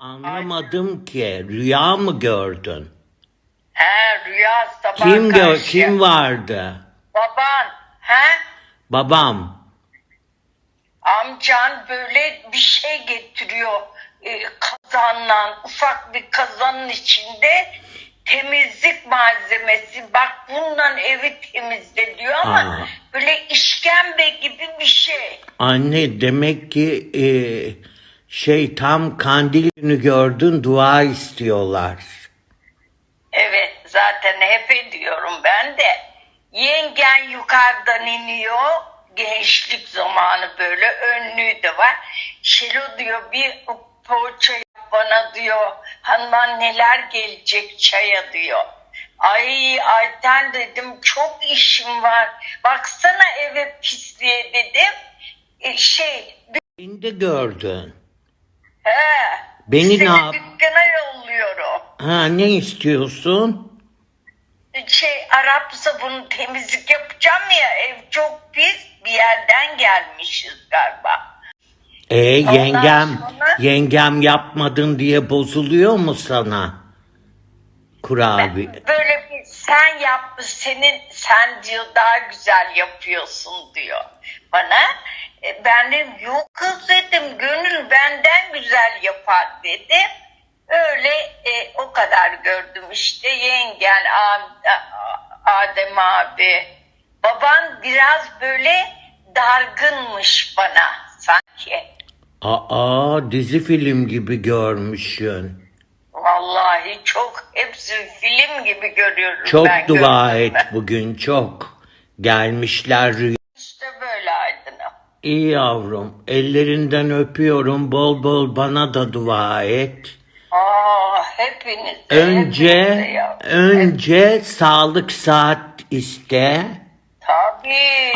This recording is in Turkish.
Anlamadım ki. Rüya mı gördün? He rüya sabah Kim gör karşı. kim vardı? Baban. He? Babam. Amcan böyle bir şey getiriyor. E, kazanla ufak bir kazanın içinde temizlik malzemesi. Bak bundan evi temizle diyor ama Aa. böyle işkembe gibi bir şey. Anne demek ki e, şey tam kandil günü gördün dua istiyorlar. Evet zaten hep ediyorum ben de. Yengen yukarıdan iniyor. Gençlik zamanı böyle önlüğü de var. Şelo diyor bir poğaça yap bana diyor. Hanıman neler gelecek çaya diyor. Ay Ayten dedim çok işim var. Baksana eve pisliğe dedim. E, şey de gördün. He, Beni seni ne yap- dükkana yolluyorum. Ha ne istiyorsun? şey Arap sabunu temizlik yapacağım ya ev çok pis bir yerden gelmişiz galiba. E yengem sonra- yengem yapmadın diye bozuluyor mu sana? Kurabiye. Böyle bir sen yap senin sen diyor daha güzel yapıyorsun diyor bana. E, ben dedim yok kız dedim gönül benden yapar dedim. Öyle e, o kadar gördüm işte yengen Adem abi. Baban biraz böyle dargınmış bana sanki. Aa dizi film gibi görmüşsün. Vallahi çok hepsi film gibi görüyorum Çok ben dua et gördüğümü. bugün çok. Gelmişler rüya. İyi yavrum. Ellerinden öpüyorum. Bol bol bana da dua et. Aa hepiniz. Önce ya. önce sağlık saat iste. Tabii.